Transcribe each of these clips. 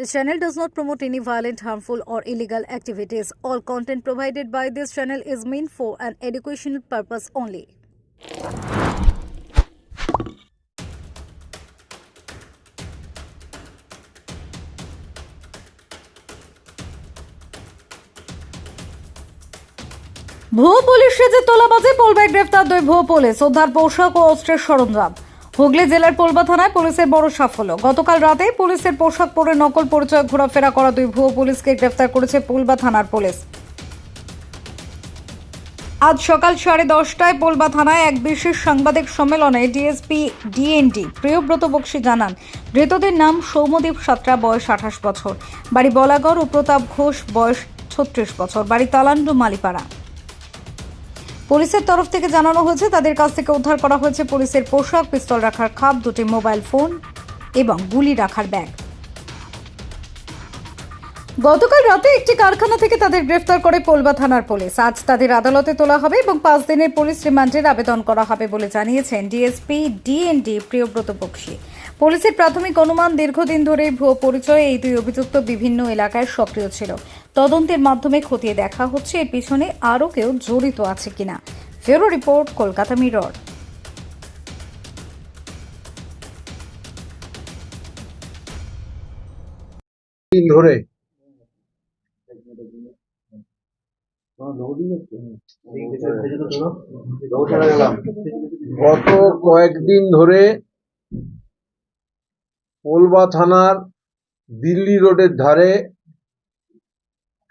This channel does not promote any violent, harmful, or illegal activities. All content provided by this channel is meant for an educational purpose only. ভুয়ো police সেজে তোলাবাজে পোলবায় গ্রেফতার দুই ভুয়ো police উদ্ধার পোশাক ও অস্ত্রের সরঞ্জাম হুগলি জেলার পোলবা থানায় পুলিশের বড় সাফল্য। গতকাল রাতে পুলিশের পোশাক পরে নকল পরিচয় ঘোরাফেরা করা দুই ভুয়ো পুলিশকে গ্রেফতার করেছে পোলবা থানার পুলিশ। আজ সকাল সাড়ে দশটায় পোলবা থানায় এক বিশেষ সাংবাদিক সম্মেলনে ডিএসপি, ডিএনডি, প্রিয়ব্রত বক্সি জানান, ধৃতদের নাম সৌমদীপ সাতরা, বয়স আঠাশ বছর। বাড়ি বলাগড় ও প্রতাপ ঘোষ, বয়স ছত্রিশ বছর। বাড়ি তালান্ডু, মালিপাড়া। পুলিশের তরফ থেকে জানানো হয়েছে, তাদের কাছ থেকে উদ্ধার করা হয়েছে পুলিশের পোশাক, পিস্তল রাখার খাপ, দুটি মোবাইল ফোন এবং গুলি রাখার ব্যাগ। গতকাল রাতে একটি কারখানা থেকে তাদের গ্রেফতার করে পোলবা থানার পুলিশ। আজ তাদের আদালতে তোলা হবে এবং পাঁচ দিনের পুলিশ রিমান্ডের আবেদন করা হবে বলে জানিয়েছেন ডিএসপি, ডিএনডি, প্রিয়ব্রত বক্সি। পুলিশের প্রাথমিক অনুমান দীর্ঘদিন ধরে ভুয়ো পরিচয়ে এই দুই অভিযুক্ত বিভিন্ন এলাকায় সক্রিয় ছিল। তদন্তের মাধ্যমে খতিয়ে দেখা হচ্ছে এর পিছনে আরও কেউ জড়িত আছে কিনা। ফেরো রিপোর্ট, কলকাতা মিরর। ধরে। গত কয়েকদিন ধরে পোলবা থানার দিল্লি রোডের ধারে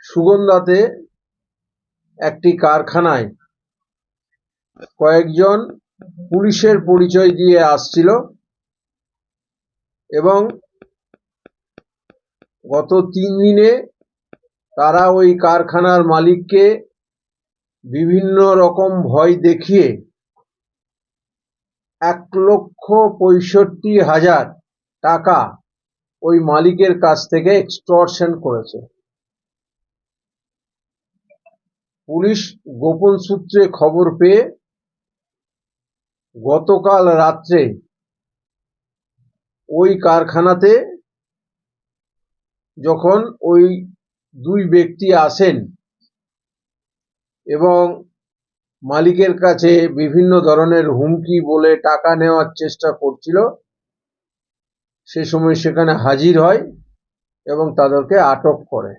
সুগন্ধাতে একটি কারখানায় কয়েকজন পুলিশের পরিচয় দিয়ে আসছিল এবং গত তিন দিনে তারা ওই কারখানার মালিককে বিভিন্ন রকম ভয় দেখিয়ে এক লক্ষ পঁয়ষট্টি হাজার টাকা ওই মালিকের কাছ থেকে এক্সটর্শন করেছে। পুলিশ গোপন সূত্রে খবর পেয়ে গতকাল রাত্রে ওই কারখানাতে যখন ওই দুই ব্যক্তি আসেন এবং মালিকের কাছে বিভিন্ন ধরনের হুমকি বলে টাকা নেওয়ার চেষ্টা করছিল, সে সময় সেখানে হাজির হয় এবং তাদেরকে আটক করে।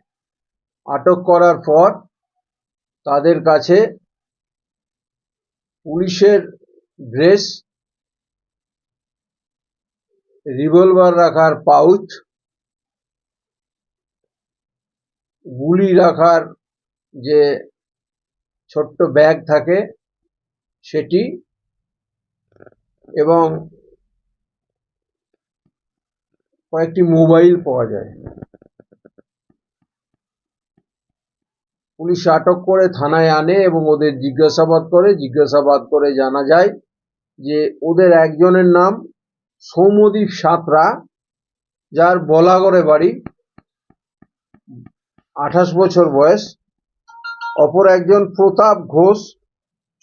আটক করার পর তাদের কাছে পুলিশের ড্রেস, রিভলভার রাখার পাউচ, গুলি রাখার যে ছোট্ট ব্যাগ থাকে সেটি এবং কয়েকটি মোবাইল পাওয়া যায়। পুলিশ আটক করে থানায় আনে এবং ওদের জিজ্ঞাসাবাদ করে। জিজ্ঞাসাবাদ করে জানা যায় যে ওদের একজনের নাম সৌমদীপ সাঁতরা, যার বলাগড়ে বাড়ি আঠাশ বছর বয়স। অপর একজন প্রতাপ ঘোষ,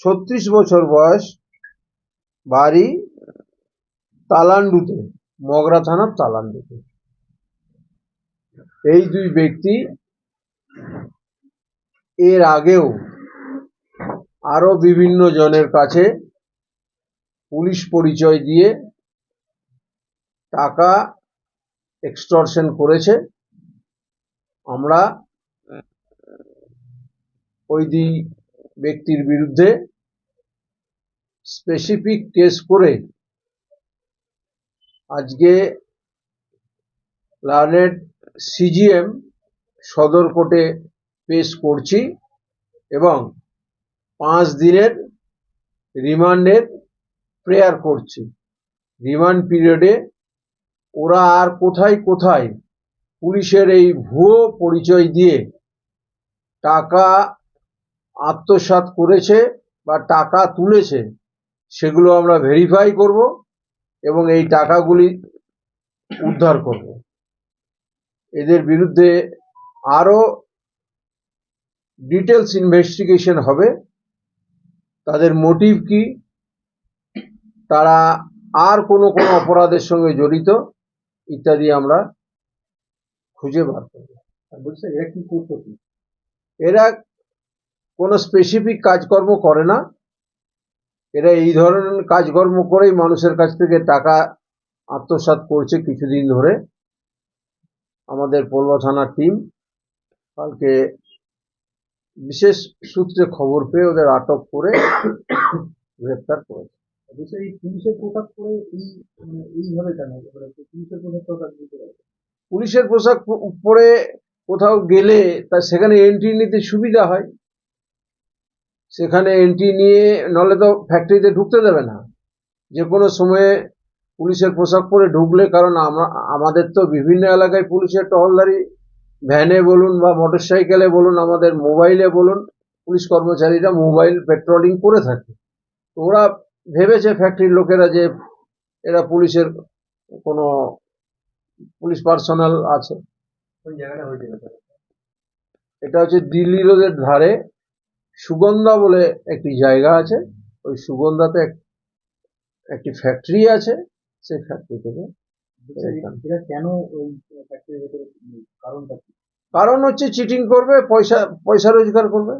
ছত্রিশ বছর বয়স, বাড়ি তালান্ডুতে, মগরা থানার তালান্ডুতে। এই দুই ব্যক্তি এর আগেও আরও বিভিন্ন জনের কাছে পুলিশ পরিচয় দিয়ে টাকা এক্সটর্শন করেছে। আমরা ওই দুই ব্যক্তির বিরুদ্ধে স্পেসিফিক কেস করে আজকে লার্নেড সিজিএম সদর কোর্টে পেশ করছি এবং পাঁচ দিনের রিমান্ডের প্রেয়ার করছি। রিমান্ড পিরিয়ডে ওরা আর কোথায় কোথায় পুলিশের এই ভুয়ো পরিচয় দিয়ে টাকা আত্মসাৎ করেছে বা টাকা তুলেছে, সেগুলো আমরা ভেরিফাই করব এবং এই টাকাগুলি উদ্ধার করব। এদের বিরুদ্ধে আরও ডিটেলস ইনভেস্টিগেশন হবে। তাদের মোটিভ কি? তারা আর কোনো কোনো অপরাধের সঙ্গে জড়িত ইত্যাদি আমরা খুঁজে বার করবে। এরা কি করতো? কি এরা কোনো স্পেসিফিক কাজকর্ম করে না। এরা এই ধরনের কাজকর্ম করেই মানুষের কাছ থেকে টাকা আত্মসাৎ করছে কিছুদিন ধরে। আমাদের পলবা থানার টিম কালকে বিশেষ সূত্রে খবর পেয়ে ওদের আটক করে গ্রেপ্তার করেছে। এই পুলিশের পোশাক পরে এই মানে এইভাবে কেন পোশাক পুলিশের পোশাক পরে কোথাও গেলে তা সেখানে এন্ট্রি নিতে সুবিধা হয়। সেখানে এন্ট্রি নিয়ে নলে তো ফ্যাক্টরিতে ঢুকতে দেবে না। যে কোনো সময়ে পুলিশের পোশাক পরে ঢুকলে কারণ আমরা আমাদের তো বিভিন্ন এলাকায় পুলিশের টহলদারি ভ্যানে বলুন বা মোটর সাইকেলে বলুন আমাদের মোবাইলে বলুন পুলিশ কর্মচারীরা মোবাইল পেট্রোলিং করে থাকে। তো ওরা ভেবেছে ফ্যাক্টরির লোকেরা যে এরা পুলিশের কোনো পুলিশ পার্সোনাল আছে। এটা হচ্ছে দিল্লি রোডের ধারে সুগন্ধা বলে একটি জায়গা আছে। ওই সুগন্ধাতে এক- একটি ফ্যাক্টরি আছে। সেই ফ্যাক্টরি থেকে কেন ওই ফ্যাক্টরির ভেতরে কারণ হচ্ছে চিটিং করবে পয়সা পয়সা রোজগার করবে।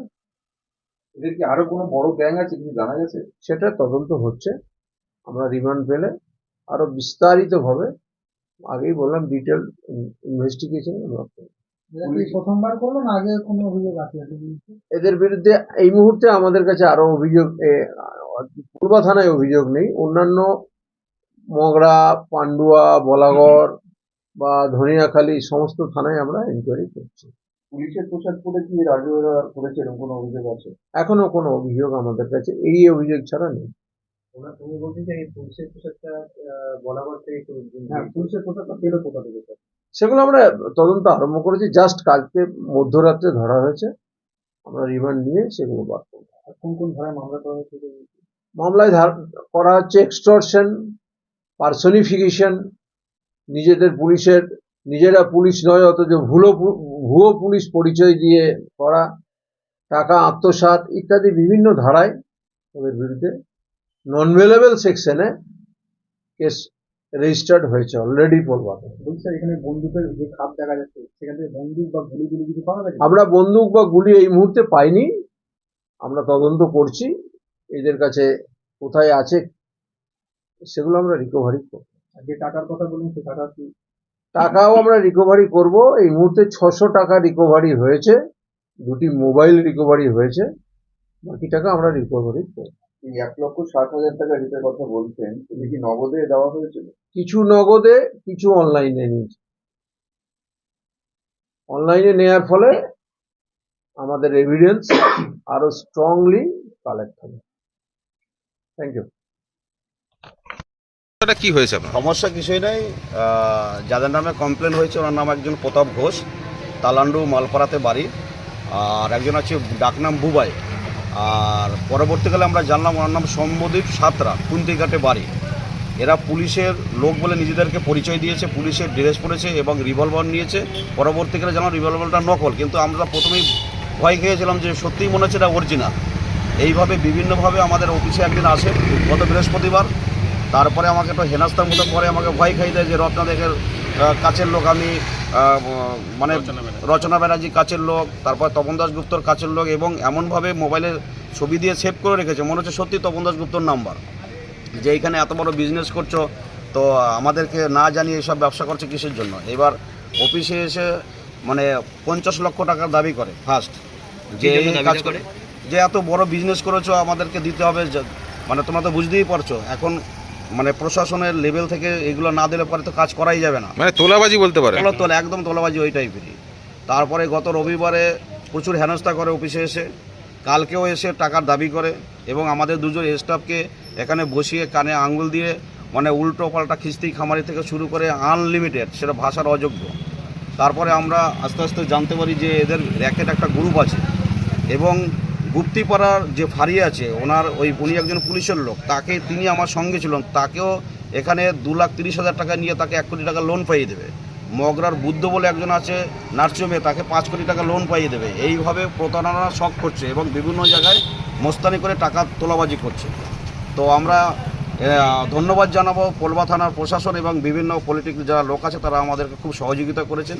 এদের কি আরও কোনো বড় গ্যাং আছে কিছু জানা গেছে? সেটা তদন্ত হচ্ছে। আমরা রিমান্ড পেলে আরও বিস্তারিতভাবে আগেই বললাম ডিটেল ইনভেস্টিগেশন আমরা প্রথমবার করল না আগে কোনো অভিযোগ আছে এদের বিরুদ্ধে? এই মুহূর্তে আমাদের কাছে আরও অভিযোগ এ, পূর্বা থানায় অভিযোগ নেই। অন্যান্য মগরা পান্ডুয়া বলাগড় বা ধনিয়াখালী সমস্ত থানায় আমরা ইনকোয়ারি করছি। পুলিশের পোশাক পরে কি এর আগে ওরা করেছে এরকম কোনো অভিযোগ আছে? এখনও কোনো অভিযোগ আমাদের কাছে এই অভিযোগ ছাড়া নেই। তুমি বলতে যে এই পুলিশের পোশাকটা বলাবার থেকে হ্যাঁ পুলিশের পোশাকটা পেল কোথা থেকে সেগুলো আমরা তদন্ত আরম্ভ করেছি জাস্ট কালকে মধ্যরাত্রে ধরা হয়েছে। আমরা রিমান্ড নিয়ে সেগুলো বার করব। কোন কোন ধারায় মামলা করা হয়েছে? মামলায় ধার করা হচ্ছে এক্সটর্শন পার্সনিফিকেশন নিজেদের পুলিশের নিজেরা পুলিশ নয় অথচ ভুলো ভুয়ো পুলিশ পরিচয় দিয়ে করা টাকা আত্মসাৎ ইত্যাদি বিভিন্ন ধারায় ওদের বিরুদ্ধে নন ভেলেবল সেকশনে কেস রেজিস্টার্ড হয়েছে অলরেডি পড়বাতে এখানে বন্দুকের যে খাপ দেখা যাচ্ছে সেখান থেকে বন্দুক বা গুলি গুলি কিছু পাওয়া গেছে? আমরা বন্দুক বা গুলি এই মুহূর্তে পাইনি। আমরা তদন্ত করছি। এদের কাছে কোথায় আছে সেগুলো আমরা রিকভারি করব। যে টাকার কথা বললেন সে টাকা কি? টাকাও আমরা রিকভারি করব। এই মুহূর্তে ছশো টাকা রিকভারি হয়েছে দুটি মোবাইল রিকভারি হয়েছে বাকি টাকা আমরা রিকভারি করব। এই এক লক্ষ ষাট হাজার টাকা রিপের কথা বলছেন এটা কি নগদে দেওয়া হয়েছিল কিছু নগদে কিছু অনলাইনে নিয়েছে। অনলাইনে নেয়ার ফলে আমাদের এভিডেন্স আরও স্ট্রংলি কালেক্ট হবে। থ্যাংক ইউ এটা কি হয়েছে সমস্যা কিছুই নেই। যাদের নামে কমপ্লেন হয়েছে, ওনার নাম একজন প্রতাপ ঘোষ, তালান্ডু মালপাড়াতে বাড়ি। আর একজন আছে ডাকনাম বুবাই। আর পরবর্তীকালে আমরা জানলাম ওনার নাম সম্বদীপ সাতরা কুন্তিঘাটে বাড়ি। এরা পুলিশের লোক বলে নিজেদেরকে পরিচয় দিয়েছে, পুলিশের ড্রেস পরেছে এবং রিভলভার নিয়েছে। পরবর্তীকালে জানলাম রিভলভারটা নকল, কিন্তু আমরা প্রথমেই ভয় খেয়েছিলাম যে সত্যিই মনে হচ্ছে এটা অরিজিনাল এইভাবে বিভিন্নভাবে আমাদের অফিসে একদিন আসে, গত বৃহস্পতিবার তারপরে আমাকে একটু হেনাস্তার মতো করে আমাকে ভয় খাই দেয় যে রত্নাদেকের আহ, কাছের লোক আমি মানে রচনা ব্যানার্জি। কাছের লোক তারপর তপন দাসগুপ্তর কাছের লোক এবং এমনভাবে মোবাইলে ছবি দিয়ে সেভ করে রেখেছে। মনে হচ্ছে সত্যি তপন দাসগুপ্তর নাম্বার। যে এইখানে এত বড় বিজনেস করছ তো আমাদেরকে না জানিয়ে এসব ব্যবসা করছে কিসের জন্য? এবার অফিসে এসে মানে পঞ্চাশ লক্ষ টাকার দাবি করে ফার্স্ট যে কাজ করে? যে এত বড় বিজনেস করেছ আমাদেরকে দিতে হবে মানে তোমরা তো বুঝতেই পারছ এখন মানে প্রশাসনের লেভেল থেকে এগুলো না দিলে পরে তো কাজ করাই যাবে না। মানে তোলাবাজি বলতে পারে। তোলা তোলা একদম তোলাবাজি ওই টাইপেরই তারপরে গত রবিবারে প্রচুর হেনস্থা করে অফিসে এসে কালকেও এসে টাকার দাবি করে এবং আমাদের দুজন স্টাফকে এখানে বসিয়ে কানে আঙ্গুল দিয়ে মানে উল্টো পাল্টা খিস্তি খামারি থেকে শুরু করে আনলিমিটেড সেটা ভাষার অযোগ্য। তারপরে আমরা আস্তে আস্তে জানতে পারি যে এদের র্যাকেট একটা গ্রুপ আছে এবং গুপ্তিপাড়ার যে ফাঁড়ি আছে, ওনার ওই উনি একজন পুলিশের লোক, তাকে তিনি আমার সঙ্গে ছিলেন, তাকেও এখানে দু লাখ তিরিশ হাজার টাকা নিয়ে তাকে এক কোটি টাকা লোন পাইয়ে দেবে। মগরার বুদ্ধ বলে একজন আছে নার্সিংহোমে তাকে পাঁচ কোটি টাকা লোন পাইয়ে দেবে। এইভাবে প্রতারণা শখ করছে এবং বিভিন্ন জায়গায় মোস্তানি করে টাকা তোলাবাজি করছে। তো আমরা ধন্যবাদ জানাব, পোলবা থানার প্রশাসন এবং বিভিন্ন পলিটিক্যাল যারা লোক আছে, তারা আমাদেরকে খুব সহযোগিতা করেছেন।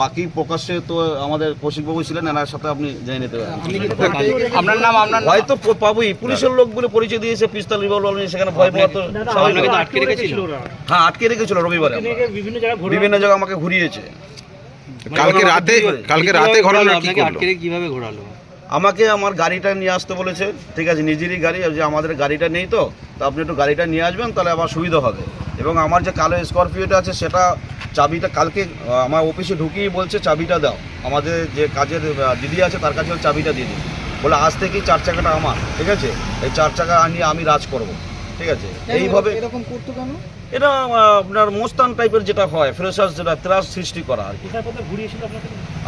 বাকি প্রকাশ্যে তো আমাদের কৌশিকবাবু ছিলেন এনার সাথে আপনি জেনে নিতে পারেন। আপনার নাম আপনার ভয় তো পাবুই পুলিশের লোক বলে পরিচয় দিয়েছে পিস্তল রিভলভার নিয়ে সেখানে ভয় পাওয়া তো সবাই আটকে রেখেছিল। হ্যাঁ আটকে রেখেছিল রবিবারে বিভিন্ন জায়গায় বিভিন্ন জায়গায় আমাকে ঘুরিয়েছে। কালকে রাতে কালকে রাতে ঘটনা কি করল? আটকে কীভাবে ঘোরালো? আমাকে আমার গাড়িটা নিয়ে আসতে বলেছে ঠিক আছে নিজেরই গাড়ি যে আমাদের গাড়িটা নেই তো তো আপনি একটু গাড়িটা নিয়ে আসবেন তাহলে আমার সুবিধা হবে। এবং আমার যে কালো স্করপিওটা আছে সেটা চাবিটা কালকে আমার অফিসে ঢুকিয়ে বলছে চাবিটা দাও। আমাদের যে কাজের দিদি আছে তার কাছে চাবিটা দিয়ে দিন। বলে আজ থেকেই চার চাকাটা আমার ঠিক আছে? এই চার চাকা নিয়ে আমি রাজ করব। ঠিক আছে? এইভাবে এরকম করতো কেন? এটা আপনার মোস্তান টাইপের যেটা হয় ফ্রেশার্স যেটা ত্রাস সৃষ্টি করা আর কি।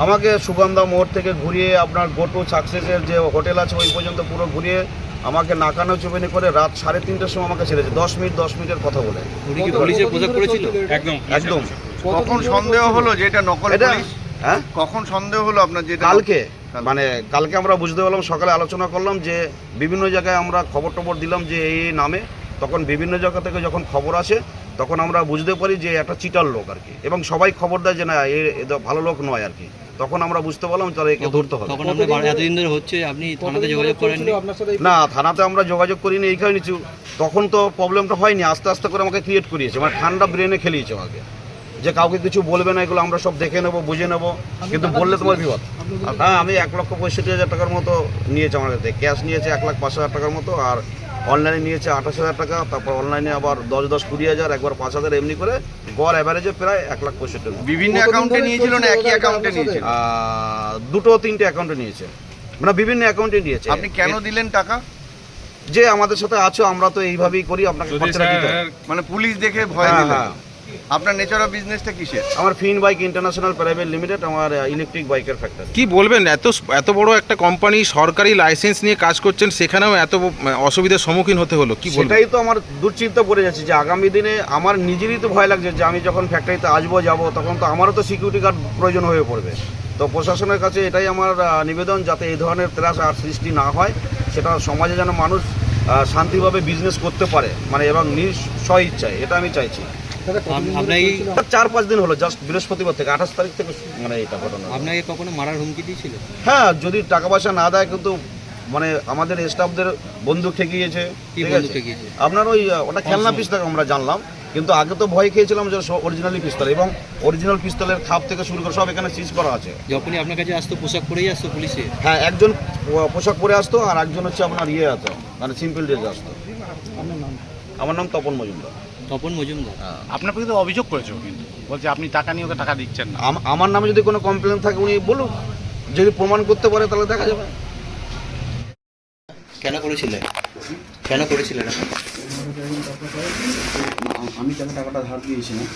আমাকে সুগন্ধা মোড় থেকে ঘুরিয়ে আপনার গোটু সাকসেসের যে হোটেল আছে ওই পর্যন্ত পুরো ঘুরিয়ে আমাকে নাকানো চুপিনি করে রাত সাড়ে তিনটের সময় আমাকে ছেড়েছে। দশ মিনিট দশ মিনিটের কথা বলে। করেছিল? একদম। কখন সন্দেহ হলো যে এটা নকল এটা হ্যাঁ? কখন সন্দেহ হলো আপনার যেটা কালকে। মানে কালকে আমরা বুঝতে পারলাম সকালে আলোচনা করলাম যে বিভিন্ন জায়গায় আমরা খবর টবর দিলাম যে এই এই নামে। তখন বিভিন্ন জায়গা থেকে যখন খবর আসে তখন আমরা বুঝতে পারি যে একটা চিটার লোক আর কি। এবং সবাই খবর দেয় যে না এ ভালো লোক নয় আর কি। তখন আমরা বুঝতে পারলাম তাহলে একে ধরতে হবে। তখন আমরা বাড়ি- এতদিন ধরে হচ্ছে আপনি থানাতে যোগাযোগ না থানাতে আমরা যোগাযোগ করিনি এই কারণে চু- তখন তো প্রবলেমটা হয়নি আস্তে আস্তে করে আমাকে ক্রিয়েট করিয়েছে। মানে ঠান্ডা ব্রেনে খেলিয়েছে আমাকে। যে কাউকে কিছু বলবে না এগুলো আমরা সব দেখে নেব বুঝে নেব। কিন্তু বললে তোমার বিপদ। হ্যাঁ আমি এক লক্ষ পঁয়ষট্টি হাজার টাকার মতো নিয়েছে আমার কাছে ক্যাশ নিয়েছে এক লাখ পাঁচ হাজার টাকার মতো আর অনলাইনে নিয়েছে আঠাশ হাজার টাকা তারপর অনলাইনে আবার দশ দশ কুড়ি হাজার একবার পাঁচ হাজার এমনি করে গড় অ্যাভারেজে প্রায় এক লাখ পঁয়ষট্টি। বিভিন্ন অ্যাকাউন্টে নিয়েছিল না একই অ্যাকাউন্টে নিয়েছে আহ, দুটো তিনটে অ্যাকাউন্টে নিয়েছে। মানে বিভিন্ন অ্যাকাউন্টে নিয়েছে। আপনি কেন দিলেন টাকা? যে আমাদের সাথে আছো আমরা তো এইভাবেই করি আপনাকে দিতে মানে পুলিশ দেখে ভয় হ্যাঁ, হ্যাঁ। আপনার নেচার অফ বিজনেসটা কিসের? আমার fin bike international private limited আমার ইলেকট্রিক বাইকের ফ্যাক্টরি কি বলবেন? এত এত বড় একটা কোম্পানি সরকারি লাইসেন্স নিয়ে কাজ করছেন সেখানেও এত অসুবিধার সম্মুখীন হতে হলো কি বলবেন? সেটাই তো আমার দুশ্চিন্তা পড়ে যাচ্ছে যে আগামী দিনে আমার নিজেরই তো ভয় লাগছে যে আমি যখন ফ্যাক্টরিতে আসব যাব তখন তো আমারও তো সিকিউরিটি গার্ড প্রয়োজন হয়ে পড়বে। তো প্রশাসনের কাছে এটাই আমার নিবেদন যাতে এই ধরনের ত্রাস আর সৃষ্টি না হয় সেটা সমাজে যেন মানুষ শান্তিভাবে বিজনেস করতে পারে মানে এবং নিজ স্ব ইচ্ছায় এটা আমি চাইছি। চার পাঁচ দিন হলো জাস্ট বৃহস্পতিবার থেকে আঠাশ তারিখ থেকে মানে এটা ঘটনা। আপনাকে কখনো মারার হুমকি দিয়েছিল? হ্যাঁ যদি টাকা পয়সা না দেয় কিন্তু মানে আমাদের স্টাফদের বন্দুক ঠেকিয়েছে ঠিক আছে? আপনার ওই ওটা খেলনা পিস্তল আমরা জানলাম কিন্তু আগে তো ভয় খেয়েছিলাম যে অরিজিনালি পিস্তল এবং অরিজিনাল পিস্তলের খাপ থেকে শুরু করে সব এখানে সিজ করা আছে। যখনই আপনার কাছে আসতো পোশাক পরেই আসতো পুলিশে? হ্যাঁ একজন পোশাক পরে আসতো আর একজন হচ্ছে আপনার ইয়ে আসতো মানে সিম্পল ড্রেস আসতো। আমার নাম তপন মজুমদার। তপন মজুমদার। আপনার প্রতি তো অভিযোগ করেছে ও কিন্তু। বলছে আপনি টাকা নিয়ে ওকে টাকা দিচ্ছেন না। আম- আমার নামে যদি কোনো কমপ্লেন থাকে উনি বলুক। যদি প্রমাণ করতে পারে তাহলে দেখা যাবে। কেন করেছিলে? কেন করেছিলেন আমি তাকে টাকাটা ধার দিয়েছিলাম?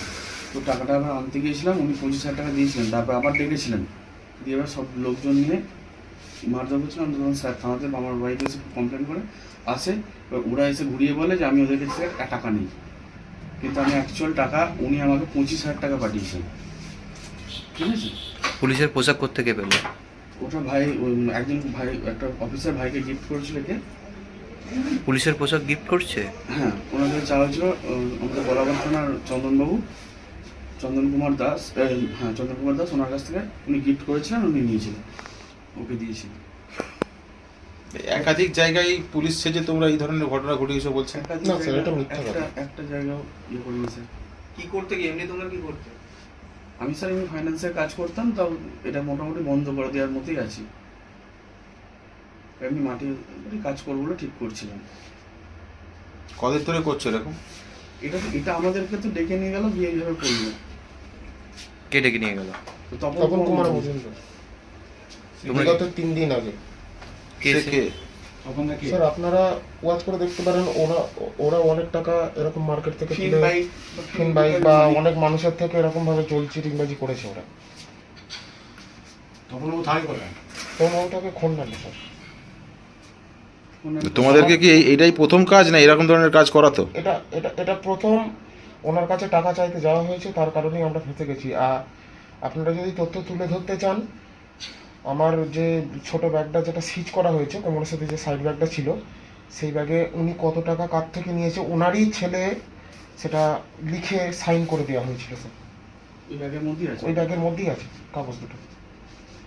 তো টাকাটা আবার আনতে গিয়েছিলাম উনি পঁচিশ হাজার টাকা দিয়েছিলেন। তারপর আবার ডেকেছিলেন। দিয়ে এবার সব লোকজন নিয়ে মারধর করছিলাম। তখন স্যার থানাতে আমার বাড়িতে এসে কমপ্লেন করে আসে। এবার ওরা এসে ঘুরিয়ে বলে যে আমি ওদের কাছে টাকা নেই। কিন্তু আমি অ্যাকচুয়াল টাকা উনি আমাকে পঁচিশ হাজার টাকা পাঠিয়েছেন। ঠিক আছে পুলিশের পোশাক করতে কে পেল? ওটা ভাই ওই একজন ভাই একটা অফিসার ভাইকে গিফট করেছিল কে? পুলিশের পোশাক গিফট করছে? হ্যাঁ ওনাদের চাওয়া ছিল আমাদের বলাগঞ্জ থানার চন্দনবাবু চন্দন কুমার দাস হ্যাঁ চন্দন কুমার দাস ওনার কাছ থেকে উনি গিফট করেছিলেন উনি নিয়েছিলেন ওকে দিয়েছিলেন। একাধিক জায়গায় পুলিশ সেজে তোমরা এই ধরনের ঘটনা ঘটিয়েছো বলছেন একটা জায়গা- একটা একটা জায়গাও ইয়ে স্যার কি করতে গিয়ে? এমনি তোমরা কি করতে? আমি স্যার এমনি ফাইন্যান্সের কাজ করতাম তাও এটা মোটামুটি বন্ধ করে দেওয়ার মতোই আছি। এমনি মাটির কাজ করব বলে ঠিক করছিলাম। কদের ধরে করছ এরকম? এটা এটা আমাদেরকে তো ডেকে নিয়ে গেল বিয়ে এইভাবে করল। কে ডেকে নিয়ে গেল? তো তপন তপন কুমার কুমার। মজুমদার। বিগত তিন দিন আগে। কে স্যার আপনারা ওয়াচ করে দেখতে পারেন ওরা ওরা অনেক টাকা এরকম মার্কেট থেকে তুলে বাইক বা অনেক মানুষের থেকে এরকম ভাবে চলছে টিংবাজি করেছে ওরা। তখন ও থাই করে। তো ওটাকে স্যার। তোমাদেরকে কি এটাই প্রথম কাজ না এরকম ধরনের কাজ করাতো এটা এটা এটা প্রথম ওনার কাছে টাকা চাইতে যাওয়া হয়েছে তার কারণেই আমরা ফেঁসে গেছি। আর আপনারা যদি তথ্য তুলে ধরতে চান আমার যে ছোট ব্যাগটা যেটা সিজ করা হয়েছে কোমরের সাথে যে সাইড ব্যাগটা ছিল সেই ব্যাগে উনি কত টাকা কার থেকে নিয়েছে ওনারই ছেলে সেটা লিখে সাইন করে দেওয়া হয়েছিল স্যার ওই ব্যাগের মধ্যেই আছে? ওই ব্যাগের মধ্যেই আছে কাগজ দুটো।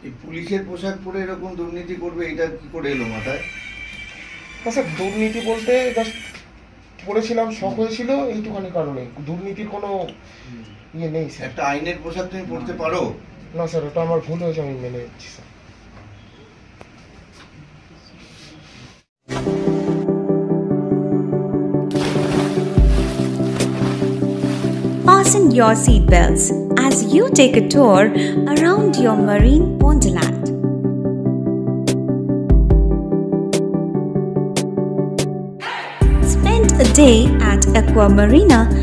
এই পুলিশের পোশাক পরে এরকম দুর্নীতি করবে এটা কি করে এলো মাথায়? না স্যার দুর্নীতি বলতে জাস্ট পড়েছিলাম শখ হয়েছিল এইটুখানি কারণে। দুর্নীতির কোনো ইয়ে নেই স্যার একটা আইনের পোশাক তুমি পড়তে পারো? না স্যার ওটা আমার ভুল হয়েছে আমি মেনে নিচ্ছি sir Fasten your seatbelts as you take a tour around your marine wonderland. Spend a day at Aqua Marina and